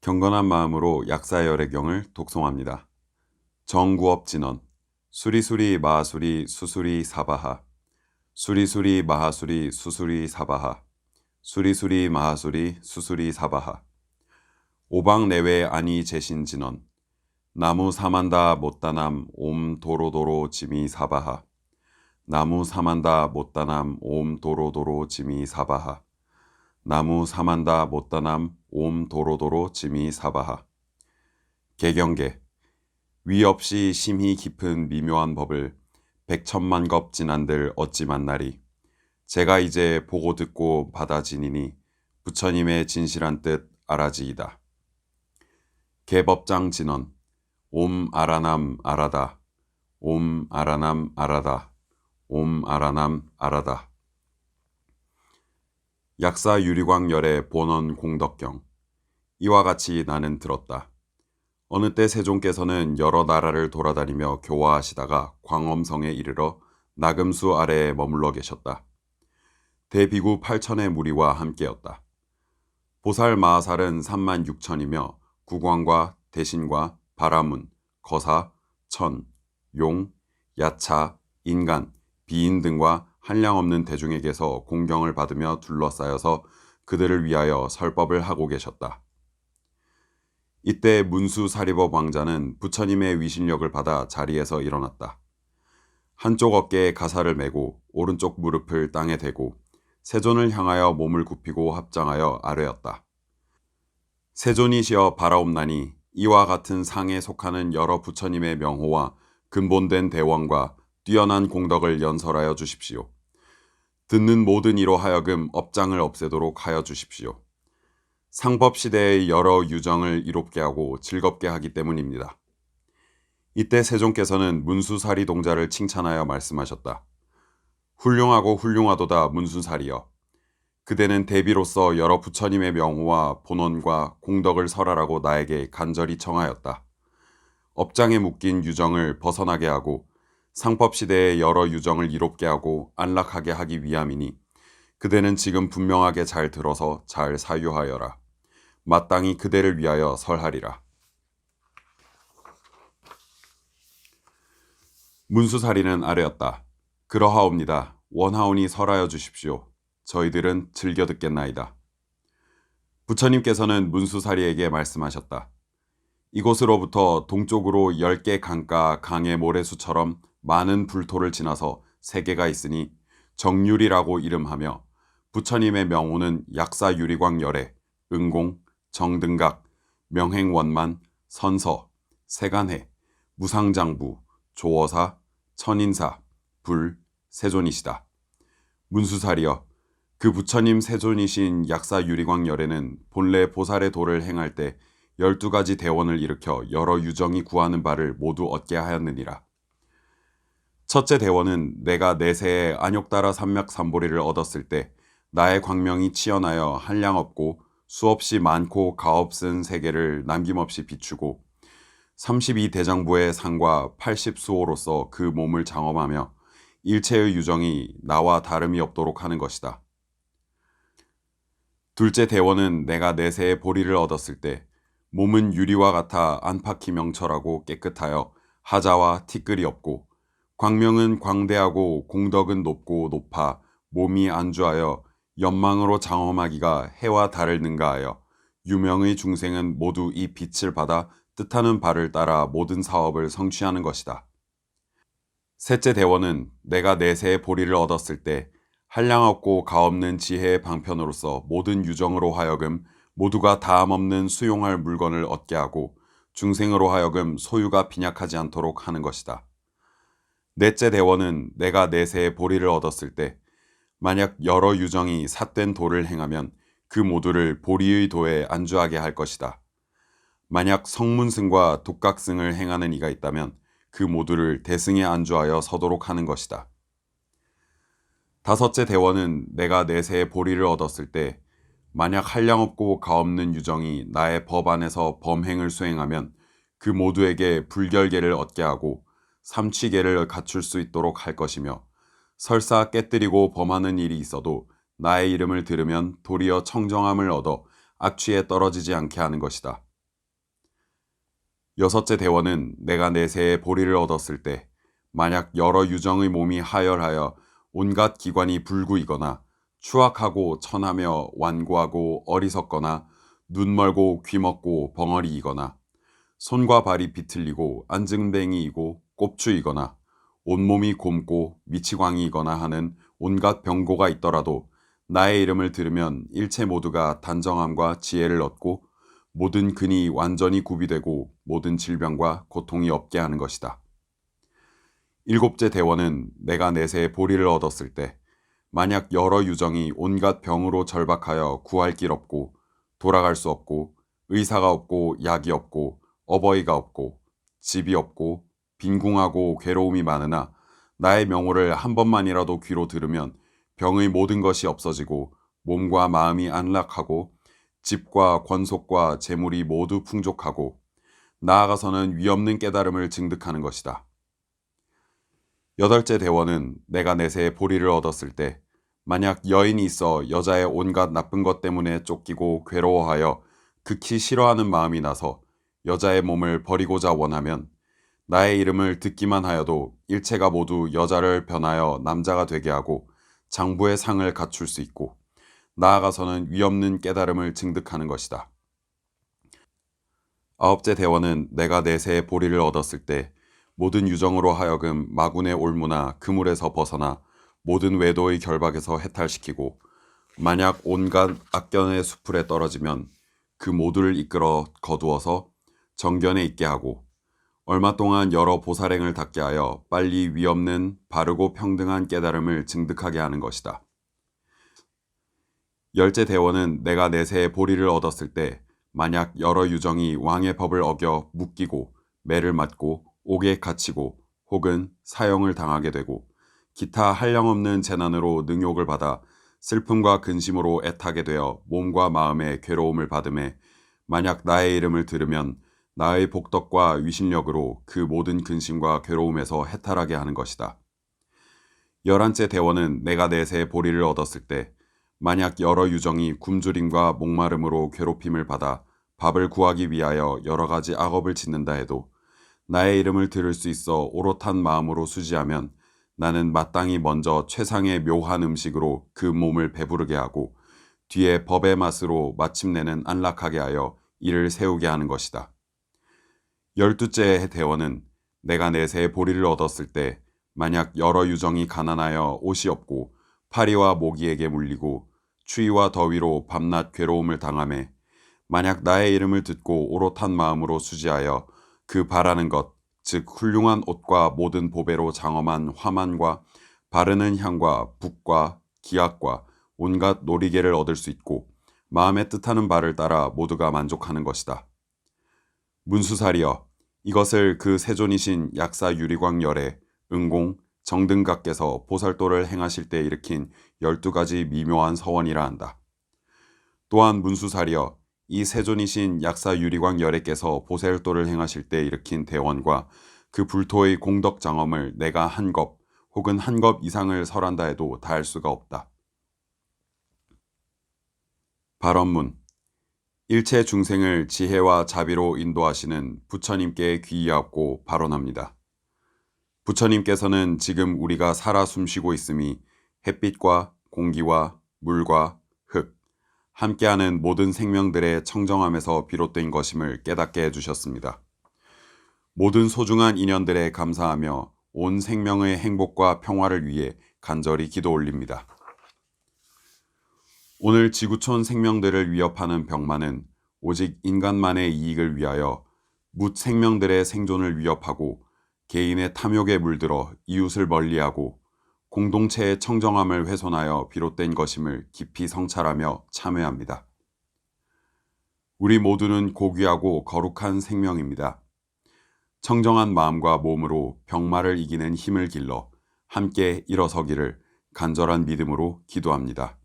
경건한 마음으로 약사열의 경을 독송합니다. 정구업 진언. 수리수리 마하수리 수수리 사바하. 수리수리 마하수리 수수리 사바하. 수리수리 마하수리 수수리 사바하. 오방 내외 아니 제신 진언. 나무 사만다 못다남 옴 도로도로 지미 사바하. 나무 사만다 못다남 옴 도로도로 지미 사바하 나무 사만다 못다남 옴 도로도로 지미 사바하. 개경계. 위 없이 심히 깊은 미묘한 법을 백천만 겁 지난들 어찌 만나리. 제가 이제 보고 듣고 받아지니니 부처님의 진실한 뜻 알아지이다. 개법장 진언. 옴 아라남 아라다. 옴 아라남 아라다. 옴 아라남 아라다 약사 유리광 열의 본원 공덕경 이와 같이 나는 들었다. 어느 때 세종께서는 여러 나라를 돌아다니며 교화하시다가 광엄성에 이르러 나금수 아래에 머물러 계셨다. 대비구 8천의 무리와 함께였다. 보살 마하살은 3만 6천이며 구광과 대신과 바라문, 거사, 천, 용, 야차, 인간, 비인 등과 한량 없는 대중에게서 공경을 받으며 둘러싸여서 그들을 위하여 설법을 하고 계셨다. 이때 문수 사리법 왕자는 부처님의 위신력을 받아 자리에서 일어났다. 한쪽 어깨에 가사를 메고 오른쪽 무릎을 땅에 대고 세존을 향하여 몸을 굽히고 합장하여 아뢰었다. 세존이시여 바라옵나니 이와 같은 상에 속하는 여러 부처님의 명호와 근본된 대원과 뛰어난 공덕을 연설하여 주십시오. 듣는 모든 이로 하여금 업장을 없애도록 하여 주십시오. 상법 시대의 여러 유정을 이롭게 하고 즐겁게 하기 때문입니다. 이때 세종께서는 문수사리 동자를 칭찬하여 말씀하셨다. 훌륭하고 훌륭하도다 문수사리여. 그대는 대비로서 여러 부처님의 명호와 본원과 공덕을 설하라고 나에게 간절히 청하였다. 업장에 묶인 유정을 벗어나게 하고 상법 시대의 여러 유정을 이롭게 하고 안락하게 하기 위함이니 그대는 지금 분명하게 잘 들어서 잘 사유하여라. 마땅히 그대를 위하여 설하리라. 문수사리는 아뢰었다. 그러하옵니다. 원하오니 설하여 주십시오. 저희들은 즐겨 듣겠나이다. 부처님께서는 문수사리에게 말씀하셨다. 이곳으로부터 동쪽으로 열개 강가 강의 모래수처럼 많은 불토를 지나서 세계가 있으니 정유리라고 이름하며 부처님의 명호는 약사 유리광 열애, 응공, 정등각, 명행원만, 선서, 세간해, 무상장부, 조어사, 천인사, 불, 세존이시다. 문수사리여, 그 부처님 세존이신 약사 유리광 열애는 본래 보살의 도를 행할 때 열두 가지 대원을 일으켜 여러 유정이 구하는 바를 모두 얻게 하였느니라. 첫째 대원은 내가 내세에 안욕따라 삼맥 삼보리를 얻었을 때 나의 광명이 치연하여 한량 없고 수없이 많고 가없은 세계를 남김없이 비추고 32대장부의 상과 80수호로서 그 몸을 장엄하며 일체의 유정이 나와 다름이 없도록 하는 것이다. 둘째 대원은 내가 내세에 보리를 얻었을 때 몸은 유리와 같아 안팎이 명철하고 깨끗하여 하자와 티끌이 없고 광명은 광대하고 공덕은 높고 높아 몸이 안주하여 연망으로 장엄하기가 해와 달을 능가하여 유명의 중생은 모두 이 빛을 받아 뜻하는 바를 따라 모든 사업을 성취하는 것이다. 셋째 대원은 내가 내세의 보리를 얻었을 때 한량없고 가없는 지혜의 방편으로서 모든 유정으로 하여금 모두가 다함없는 수용할 물건을 얻게 하고 중생으로 하여금 소유가 빈약하지 않도록 하는 것이다. 넷째 대원은 내가 내세의 보리를 얻었을 때 만약 여러 유정이 삿된 도를 행하면 그 모두를 보리의 도에 안주하게 할 것이다. 만약 성문승과 독각승을 행하는 이가 있다면 그 모두를 대승에 안주하여 서도록 하는 것이다. 다섯째 대원은 내가 내세의 보리를 얻었을 때 만약 한량 없고 가없는 유정이 나의 법 안에서 범행을 수행하면 그 모두에게 불결계를 얻게 하고 삼취계를 갖출 수 있도록 할 것이며 설사 깨뜨리고 범하는 일이 있어도 나의 이름을 들으면 도리어 청정함을 얻어 악취에 떨어지지 않게 하는 것이다. 여섯째 대원은 내가 내세에 보리를 얻었을 때 만약 여러 유정의 몸이 하열하여 온갖 기관이 불구이거나 추악하고 천하며 완고하고 어리석거나 눈 멀고 귀 먹고 벙어리이거나 손과 발이 비틀리고 안증뱅이이고 꼽추이거나 온몸이 곰고 미치광이이거나 하는 온갖 병고가 있더라도 나의 이름을 들으면 일체 모두가 단정함과 지혜를 얻고 모든 근이 완전히 구비되고 모든 질병과 고통이 없게 하는 것이다. 일곱째 대원은 내가 내세에 보리를 얻었을 때 만약 여러 유정이 온갖 병으로 절박하여 구할 길 없고 돌아갈 수 없고 의사가 없고 약이 없고 어버이가 없고 집이 없고 빈궁하고 괴로움이 많으나 나의 명호를 한 번만이라도 귀로 들으면 병의 모든 것이 없어지고 몸과 마음이 안락하고 집과 권속과 재물이 모두 풍족하고 나아가서는 위없는 깨달음을 증득하는 것이다. 여덟째 대원은 내가 내세에 보리를 얻었을 때 만약 여인이 있어 여자의 온갖 나쁜 것 때문에 쫓기고 괴로워하여 극히 싫어하는 마음이 나서 여자의 몸을 버리고자 원하면 나의 이름을 듣기만 하여도 일체가 모두 여자를 변하여 남자가 되게 하고 장부의 상을 갖출 수 있고 나아가서는 위없는 깨달음을 증득하는 것이다. 아홉째 대원은 내가 내세에 보리를 얻었을 때 모든 유정으로 하여금 마군의 올무나 그물에서 벗어나 모든 외도의 결박에서 해탈시키고 만약 온갖 악견의 수풀에 떨어지면 그 모두를 이끌어 거두어서 정견에 있게 하고 얼마 동안 여러 보살행을 닦게 하여 빨리 위없는 바르고 평등한 깨달음을 증득하게 하는 것이다. 열째 대원은 내가 내세에 보리를 얻었을 때 만약 여러 유정이 왕의 법을 어겨 묶이고 매를 맞고 옥에 갇히고 혹은 사형을 당하게 되고 기타 한량없는 재난으로 능욕을 받아 슬픔과 근심으로 애타게 되어 몸과 마음의 괴로움을 받음에 만약 나의 이름을 들으면 나의 복덕과 위신력으로 그 모든 근심과 괴로움에서 해탈하게 하는 것이다. 열한째 대원은 내가 내세 보리를 얻었을 때 만약 여러 유정이 굶주림과 목마름으로 괴롭힘을 받아 밥을 구하기 위하여 여러 가지 악업을 짓는다 해도 나의 이름을 들을 수 있어 오롯한 마음으로 수지하면 나는 마땅히 먼저 최상의 묘한 음식으로 그 몸을 배부르게 하고 뒤에 법의 맛으로 마침내는 안락하게 하여 이를 세우게 하는 것이다. 열두째 대원은 내가 내세 보리를 얻었을 때 만약 여러 유정이 가난하여 옷이 없고 파리와 모기에게 물리고 추위와 더위로 밤낮 괴로움을 당함에 만약 나의 이름을 듣고 오롯한 마음으로 수지하여 그 바라는 것, 즉 훌륭한 옷과 모든 보배로 장엄한 화만과 바르는 향과 북과 기악과 온갖 놀이개를 얻을 수 있고 마음에 뜻하는 바를 따라 모두가 만족하는 것이다. 문수살이여 이것을 그 세존이신 약사 유리광 열에 응공 정등각께서 보살도를 행하실 때 일으킨 열두 가지 미묘한 서원이라 한다. 또한 문수살이여 이 세존이신 약사 유리광 열애께서 보살도를 행하실 때 일으킨 대원과 그 불토의 공덕 장엄을 내가 한 겁 혹은 한 겁 이상을 설한다 해도 다 할 수가 없다. 발언문 일체 중생을 지혜와 자비로 인도하시는 부처님께 귀의하고 발언합니다. 부처님께서는 지금 우리가 살아 숨쉬고 있음이 햇빛과 공기와 물과 흙, 함께하는 모든 생명들의 청정함에서 비롯된 것임을 깨닫게 해주셨습니다. 모든 소중한 인연들에 감사하며 온 생명의 행복과 평화를 위해 간절히 기도 올립니다. 오늘 지구촌 생명들을 위협하는 병만은 오직 인간만의 이익을 위하여 묻 생명들의 생존을 위협하고 개인의 탐욕에 물들어 이웃을 멀리하고 공동체의 청정함을 훼손하여 비롯된 것임을 깊이 성찰하며 참회합니다. 우리 모두는 고귀하고 거룩한 생명입니다. 청정한 마음과 몸으로 병마를 이기는 힘을 길러 함께 일어서기를 간절한 믿음으로 기도합니다.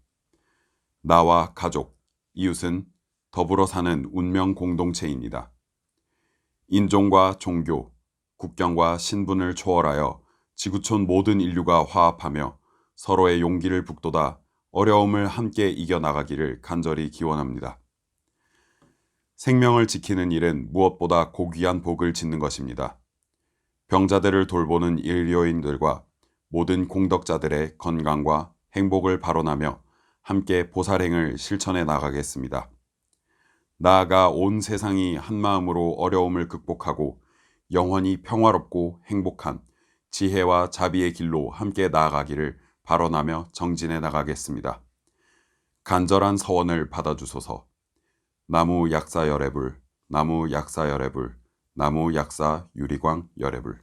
나와 가족, 이웃은 더불어 사는 운명 공동체입니다. 인종과 종교, 국경과 신분을 초월하여 지구촌 모든 인류가 화합하며 서로의 용기를 북돋아 어려움을 함께 이겨나가기를 간절히 기원합니다. 생명을 지키는 일은 무엇보다 고귀한 복을 짓는 것입니다. 병자들을 돌보는 인료인들과 모든 공덕자들의 건강과 행복을 발언하며 함께 보살행을 실천해 나가겠습니다. 나아가 온 세상이 한 마음으로 어려움을 극복하고 영원히 평화롭고 행복한 지혜와 자비의 길로 함께 나아가기를 발언하며 정진해 나가겠습니다. 간절한 서원을 받아주소서. 나무 약사 열애불, 나무 약사 열애불, 나무 약사 유리광 열애불.